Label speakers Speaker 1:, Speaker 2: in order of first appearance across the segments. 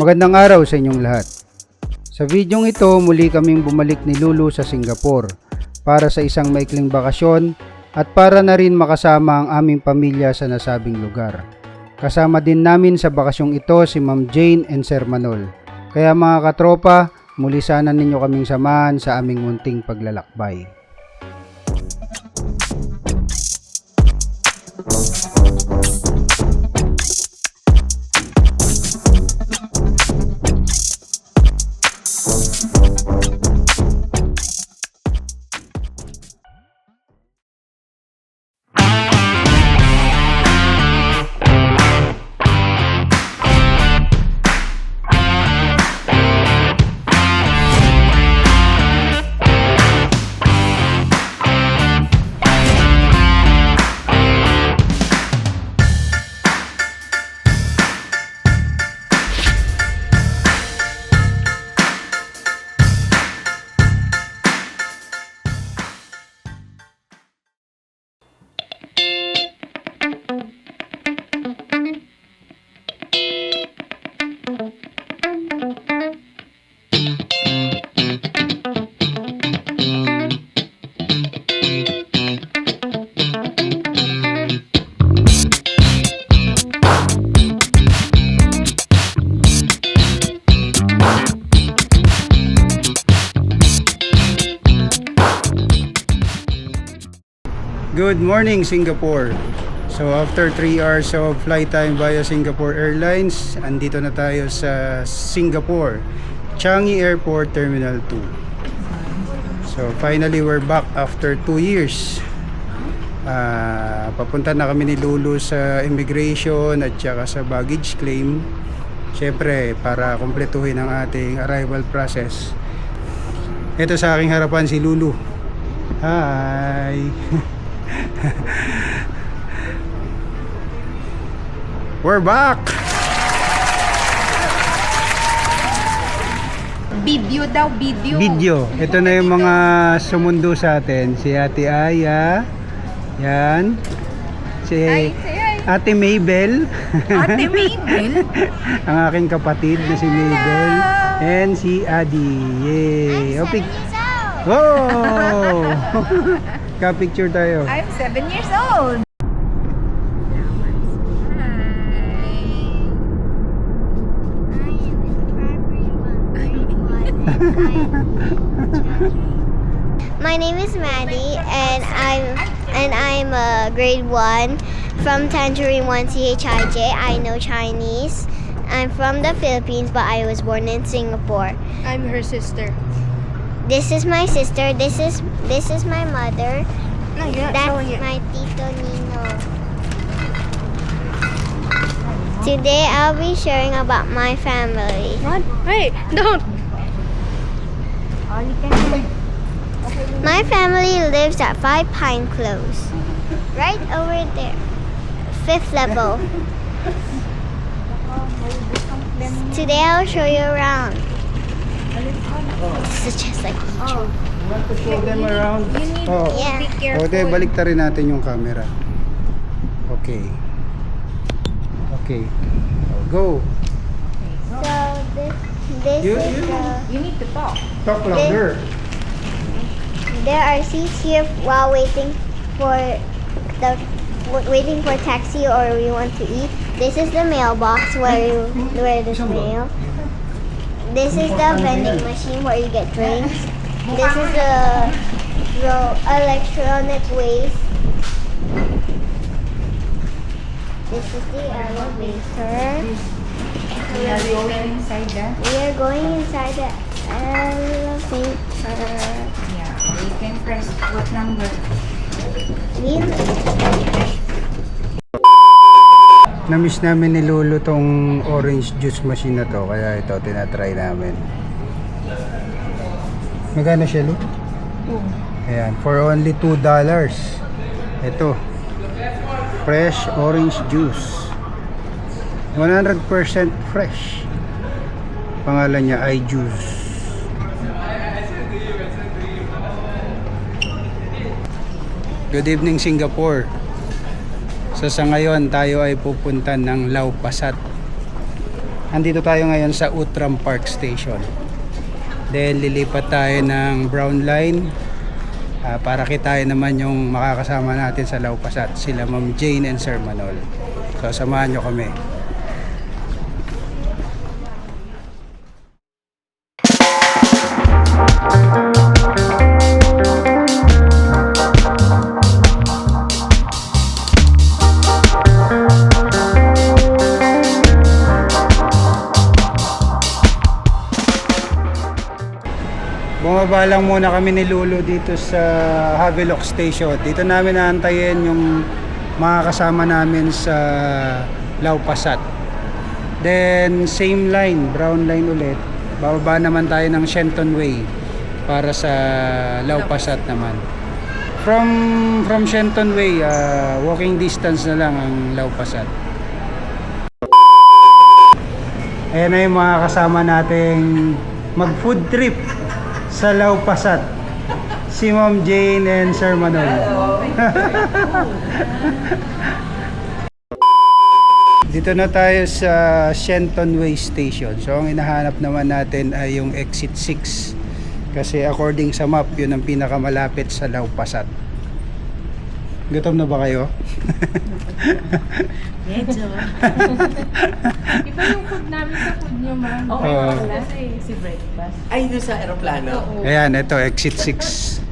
Speaker 1: Magandang araw sa inyong lahat. Sa videong ito, muli kaming bumalik ni Lulu sa Singapore para sa isang maikling bakasyon at para na rin makasama ang aming pamilya sa nasabing lugar. Kasama din namin sa bakasyong ito si Ma'am Jane and Sir Manol. Kaya mga katropa, muli sana ninyo kaming samahan sa aming munting paglalakbay. Good morning Singapore. So after 3 hours of flight time via Singapore Airlines, andito na tayo sa Singapore, Changi Airport Terminal 2. So finally we're back after 2 years. Ah, papunta na kami ni Lulu sa immigration at saka sa baggage claim. Siyempre, para kumpletuhin ang ating arrival process. Ito sa aking harapan si Lulu. Hi! We're back!
Speaker 2: Video daw, video.
Speaker 1: Video. Ito na yung mga sumundo sa atin. Si Ate Aya. Yan. Si
Speaker 2: Ay, hi.
Speaker 1: Ate Mabel.
Speaker 2: Ate Mabel.
Speaker 1: ang aking kapatid na si Mabel. And si Adi. Yay! Pic- Wow! Ka-picture tayo.
Speaker 2: I'm seven years old. Hi. Hi.
Speaker 3: My name is Maddie, and I'm and I'm uh, grade one from Tangerine One CHIJ. I know Chinese. I'm from the Philippines, but I was born in Singapore.
Speaker 2: I'm her sister.
Speaker 3: This is my sister. This is this is my mother.
Speaker 2: No, you're not
Speaker 3: That's
Speaker 2: showing it.
Speaker 3: my Tito Nino. Today I'll be sharing about my family.
Speaker 2: What? Hey, don't. All you can do.
Speaker 3: My family lives at Five Pine Close. Right over there. Fifth level. Today I'll show you around. This is just like
Speaker 2: Oh,
Speaker 1: You want to show them around?
Speaker 2: you need
Speaker 1: Oh.
Speaker 2: to
Speaker 3: Yeah.
Speaker 2: be careful.
Speaker 1: de, balik rin natin yung camera. Okay. Okay. Go.
Speaker 3: So this this
Speaker 1: You-
Speaker 3: is
Speaker 1: you-
Speaker 3: the
Speaker 2: You need to talk.
Speaker 1: Talk louder.
Speaker 3: there are seats here while waiting for the waiting for taxi or we want to eat. This is the mailbox where you where there's mail. This is the vending machine where you get drinks. This is the ro- electronic waste. This is the elevator.
Speaker 2: We are going inside that.
Speaker 3: We are going inside the elevator.
Speaker 2: Yeah. You can press what number?
Speaker 3: We
Speaker 1: Na-miss namin ni Lolo tong orange juice machine na to. Kaya ito, tinatry namin. Magkano siya, Lu? Ayan, for only $2. Ito. Fresh orange juice. 100% fresh. Pangalan niya, iJuice. Good evening Singapore. So sa ngayon tayo ay pupunta ng Lau Pasat. Andito tayo ngayon sa Utram Park Station. Then lilipat tayo ng Brown Line ah, para kitain naman yung makakasama natin sa Laupasat, sila Ma'am Jane and Sir Manol. So samahan nyo kami. Lang muna kami ni Lulu dito sa Havelock Station. Dito namin naantayin yung mga kasama namin sa Laupasat. Then same line, brown line ulit. Bababa naman tayo ng Shenton Way para sa Laupasat naman. From from Shenton Way, ah, walking distance na lang ang Laupasat. Ayan na yung mga kasama nating mag food trip sa Laupasat. Si Ma'am Jane and Sir Manol. Dito na tayo sa Shenton Way Station. So ang hinahanap naman natin ay yung exit 6. Kasi according sa map, yun ang pinakamalapit sa Laupasat. Gutom na ba kayo?
Speaker 2: Medyo. Iba yung food namin sa food nyo, ma'am.
Speaker 1: Okay Oo. lang
Speaker 2: Kasi si breakfast.
Speaker 4: Ay, doon sa aeroplano?
Speaker 2: Oo.
Speaker 1: Ayan, ito exit 6.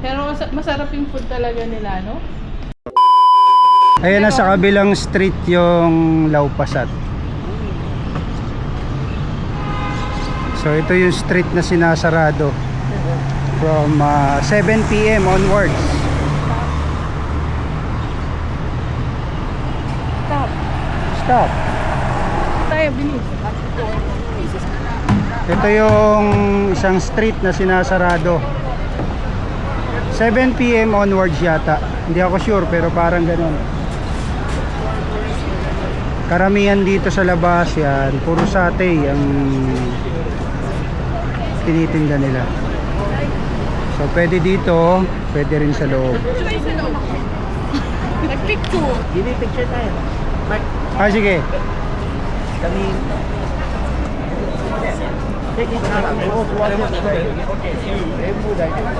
Speaker 2: Pero mas- masarap yung food talaga nila, no?
Speaker 1: Ayan na sa kabilang street yung Laupasat. So ito yung street na sinasarado from ah, 7 p.m. onwards.
Speaker 2: Stop.
Speaker 1: Stop.
Speaker 2: Tayo, bilis.
Speaker 1: Ito yung isang street na sinasarado. 7 p.m. onwards yata. Hindi ako sure pero parang ganun. Karamihan dito sa labas yan, puro sate ang tinitinda nila. So pwede dito, pwede rin sa loob.
Speaker 2: Nag-picture.
Speaker 4: Give me picture tayo. Mark,
Speaker 1: Ah sige,
Speaker 4: kami... Take it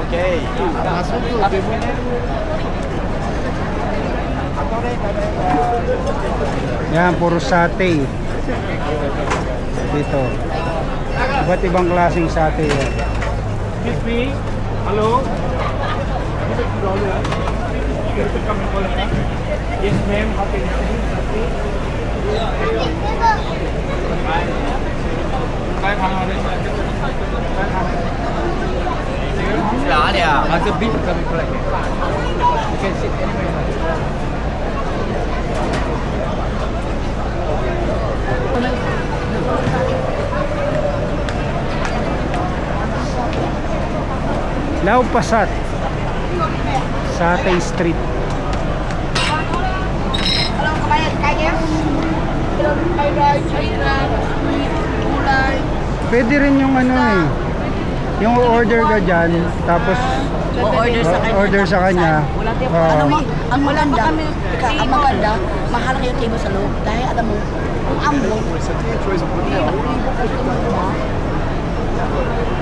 Speaker 4: Okay.
Speaker 1: yan puro sate. Dito. Iba't ibang klaseng sate yan.
Speaker 5: Excuse me. Hello. Yes, ma'am. How can I help you?
Speaker 4: Sila ka niya. Mag-beat kami pala. You can sit anywhere.
Speaker 1: Laupasat. Satay Street. Pwede rin yung ano eh. Yung order ka dyan, tapos
Speaker 6: sa kanya.
Speaker 1: order sa kanya. Oo.
Speaker 6: Alam mo, ang maganda, ika, ang maganda, mahal kayo table sa loob. Dahil alam mo, kung ambon,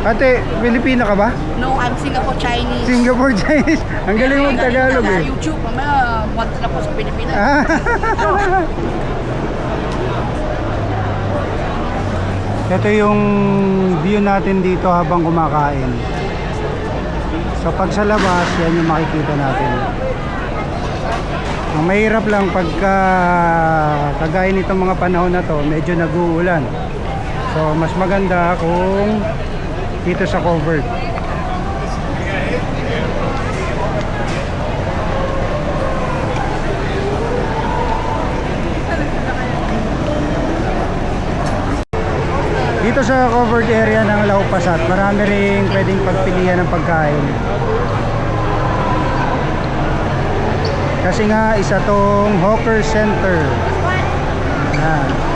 Speaker 1: Ate, Pilipina ka ba?
Speaker 6: no, I'm Singapore Chinese.
Speaker 1: Singapore Chinese. Ang galing mong Tagalog eh.
Speaker 6: YouTube, mamaya, once na po sa Pilipinas.
Speaker 1: Ito yung view natin dito habang kumakain. So pag sa labas, yan yung makikita natin. Ang mahirap lang pagka kagaya nitong mga panahon na to, medyo nag-uulan. So mas maganda kung dito sa covered. Dito sa covered area ng Laupasat, marami ring pwedeng pagpilian ng pagkain. Kasi nga isa tong hawker center. Yan.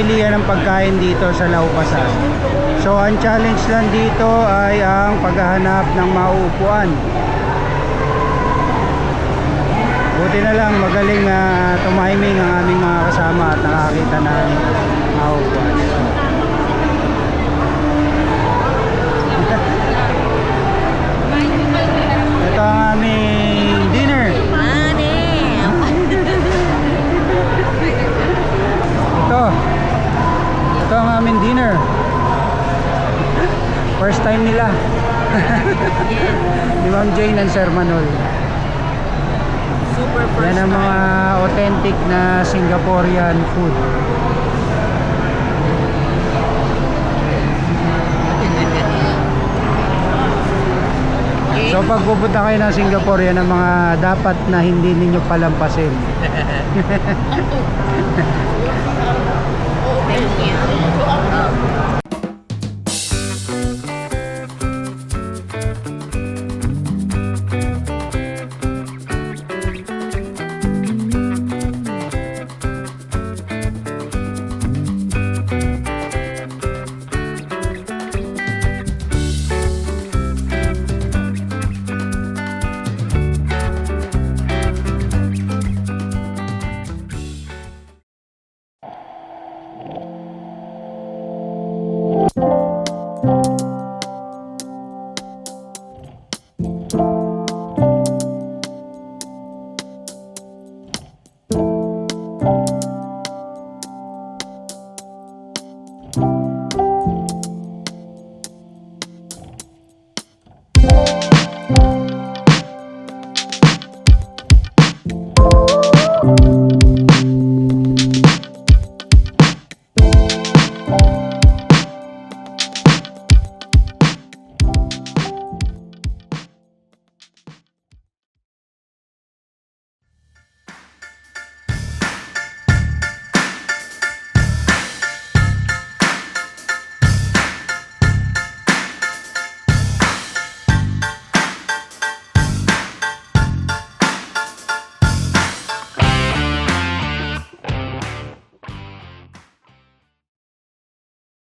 Speaker 1: Pagpipilian ng pagkain dito sa Laupasan. So ang challenge lang dito ay ang paghahanap ng mauupuan. Buti na lang magaling na tumiming ang aming mga kasama at nakakita ng mauupuan. Ni Ma'am Jane and Sir Manol.
Speaker 6: Super
Speaker 1: Yan ang mga authentic na Singaporean food. So pag pupunta kayo ng Singapore, yan ang mga dapat na hindi ninyo palampasin.